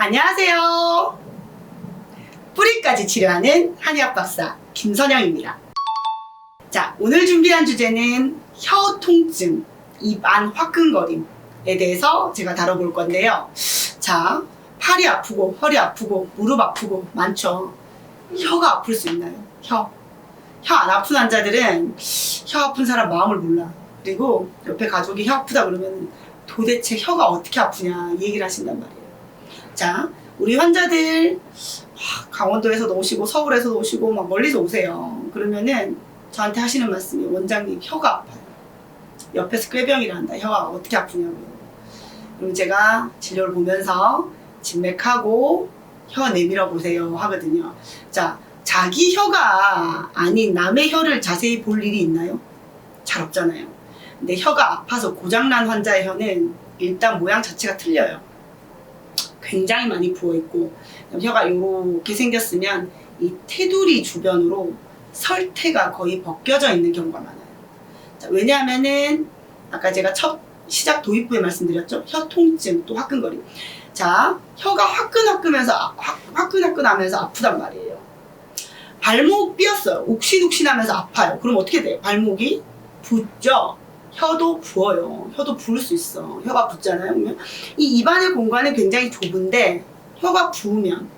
안녕하세요. 뿌리까지 치료하는 한의학 박사 김선영입니다. 자, 오늘 준비한 주제는 혀 통증, 입안 화끈거림에 대해서 제가 다뤄볼 건데요. 자, 팔이 아프고 허리 아프고 무릎 아프고 많죠. 혀가 아플 수 있나요? 혀. 혀 안 아픈 환자들은 혀 아픈 사람 마음을 몰라. 그리고 옆에 가족이 혀 아프다 그러면 도대체 혀가 어떻게 아프냐 이 얘기를 하신단 말이에요. 자, 우리 환자들 하, 강원도에서도 오시고 서울에서도 오시고 막 멀리서 오세요. 그러면은 저한테 하시는 말씀이 원장님 혀가 아파요. 옆에서 꾀병이라 한다. 혀가 어떻게 아프냐고요. 그럼 제가 진료를 보면서 진맥하고 혀 내밀어 보세요 하거든요. 자, 자기 혀가 아닌 남의 혀를 자세히 볼 일이 있나요? 잘 없잖아요. 근데 혀가 아파서 고장난 환자의 혀는 일단 모양 자체가 틀려요. 굉장히 많이 부어 있고 혀가 이렇게 생겼으면 이 테두리 주변으로 설태가 거의 벗겨져 있는 경우가 많아요. 자, 왜냐하면은 아까 제가 첫 시작 도입 부에 말씀드렸죠. 혀 통증 또 화끈거림. 자, 혀가 화끈화끈해서 아- 화- 화끈화끈하면서 아프단 말이에요. 발목 삐었어요. 욱신욱신하면서 아파요. 그럼 어떻게 돼요? 발목이 붓죠. 혀도 부어요. 혀도 부을 수 있어. 혀가 붓잖아요. 그러면 이 입안의 공간은 굉장히 좁은데 혀가 부으면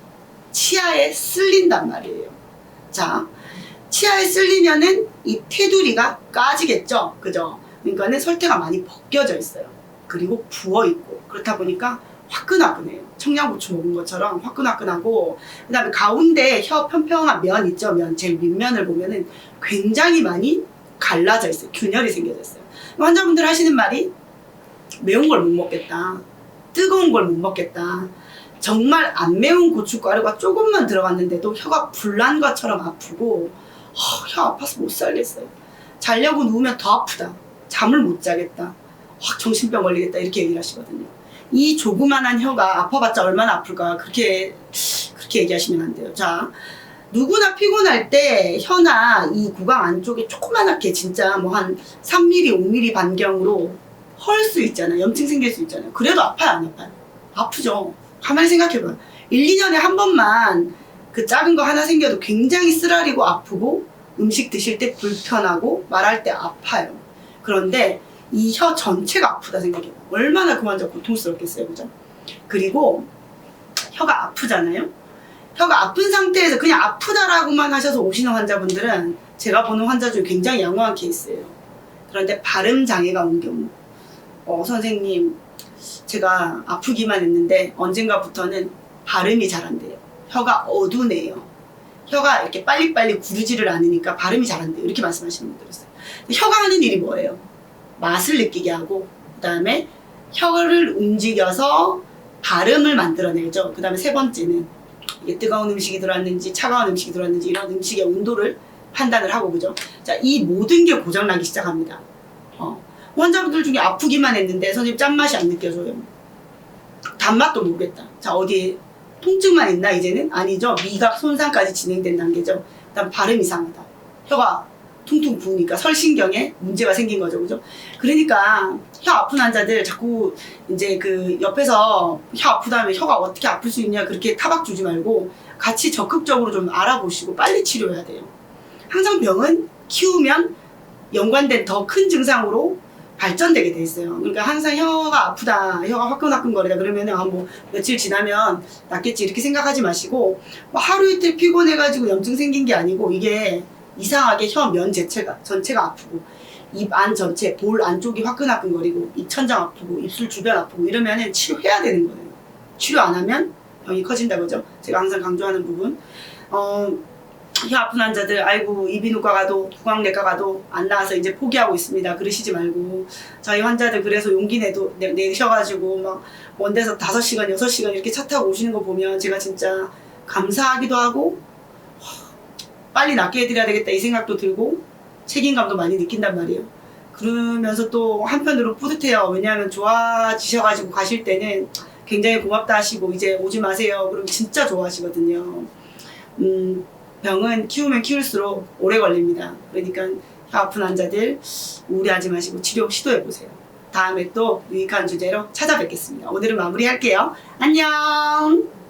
치아에 쓸린단 말이에요. 자, 치아에 쓸리면은 이 테두리가 까지겠죠. 그죠? 그러니까는 설태가 많이 벗겨져 있어요. 그리고 부어 있고 그렇다 보니까 화끈화끈해요. 청양고추 먹은 것처럼 화끈화끈하고 그다음에 가운데 혀 평평한 면 있죠. 면 제일 밑면을 보면은 굉장히 많이 갈라져 있어요. 균열이 생겨져 있어요. 환자분들 하시는 말이 매운 걸 못 먹겠다. 뜨거운 걸 못 먹겠다. 정말 안 매운 고춧가루가 조금만 들어갔는데도 혀가 불난 것처럼 아프고 어, 혀 아파서 못 살겠어요. 자려고 누우면 더 아프다. 잠을 못 자겠다. 확 정신병 걸리겠다. 이렇게 얘기를 하시거든요. 이 조그만한 혀가 아파봤자 얼마나 아플까. 그렇게, 그렇게 얘기하시면 안 돼요. 자, 누구나 피곤할 때 혀나 이 구강 안쪽에 조그만하게 진짜 뭐 한 3mm, 5mm 반경으로 헐 수 있잖아요. 염증 생길 수 있잖아요. 그래도 아파요, 안 아파요? 아프죠. 가만히 생각해봐요. 1, 2년에 한 번만 그 작은 거 하나 생겨도 굉장히 쓰라리고 아프고 음식 드실 때 불편하고 말할 때 아파요. 그런데 이 혀 전체가 아프다 생각해봐요. 얼마나 그 환자 고통스럽겠어요, 그죠? 그리고 혀가 아프잖아요. 혀가 아픈 상태에서 그냥 아프다라고만 하셔서 오시는 환자분들은 제가 보는 환자 중에 굉장히 양호한 케이스예요. 그런데 발음 장애가 온 경우, 어, 선생님, 제가 아프기만 했는데 언젠가부터는 발음이 잘 안 돼요. 혀가 어두네요. 혀가 이렇게 빨리빨리 구르지를 않으니까 발음이 잘 안 돼요. 이렇게 말씀하시는 분들 있어요. 혀가 하는 일이 뭐예요? 맛을 느끼게 하고, 그 다음에 혀를 움직여서 발음을 만들어내죠. 그 다음에 세 번째는 뜨거운 음식이 들어왔는지 차가운 음식이 들어왔는지 이런 음식의 온도를 판단을 하고 그죠? 자, 이 모든 게 고장 나기 시작합니다. 어. 환자분들 중에 아프기만 했는데 선생님 짠맛이 안 느껴져요. 단맛도 모르겠다. 자, 어디에 통증만 있나 이제는? 아니죠. 미각 손상까지 진행된 단계죠. 그다음 발음 이상하다. 혀가 퉁퉁 부으니까 설신경에 문제가 생긴 거죠. 그죠? 그러니까 혀 아픈 환자들 자꾸 이제 그 옆에서 혀 아프다면 혀가 어떻게 아플 수 있냐 그렇게 타박 주지 말고 같이 적극적으로 좀 알아보시고 빨리 치료해야 돼요. 항상 병은 키우면 연관된 더 큰 증상으로 발전되게 돼 있어요. 그러니까 항상 혀가 아프다, 혀가 화끈화끈거리다 그러면은 아, 뭐 며칠 지나면 낫겠지 이렇게 생각하지 마시고 뭐 하루 이틀 피곤해가지고 염증 생긴 게 아니고 이게 이상하게 혀 면 자체가 전체가 아프고 입 안 전체 볼 안쪽이 화끈화끈거리고 입 천장 아프고 입술 주변 아프고 이러면은 치료해야 되는 거예요. 치료 안 하면 병이 커진다 그죠? 제가 항상 강조하는 부분. 어, 혀 아픈 환자들 아이고 이비인후과 가도 구강내과 가도 안 나와서 이제 포기하고 있습니다. 그러시지 말고 저희 환자들 그래서 용기 내도 내, 내셔가지고 막 먼 데서 5시간, 6시간 이렇게 차 타고 오시는 거 보면 제가 진짜 감사하기도 하고 빨리 낫게 해드려야 되겠다 이 생각도 들고 책임감도 많이 느낀단 말이에요. 그러면서 또 한편으로 뿌듯해요. 왜냐하면 좋아지셔가지고 가실 때는 굉장히 고맙다 하시고 이제 오지 마세요. 그럼 진짜 좋아하시거든요. 음, 병은 키우면 키울수록 오래 걸립니다. 그러니까 혀 아픈 환자들 우려하지 마시고 치료 시도해 보세요. 다음에 또 유익한 주제로 찾아뵙겠습니다. 오늘은 마무리할게요. 안녕!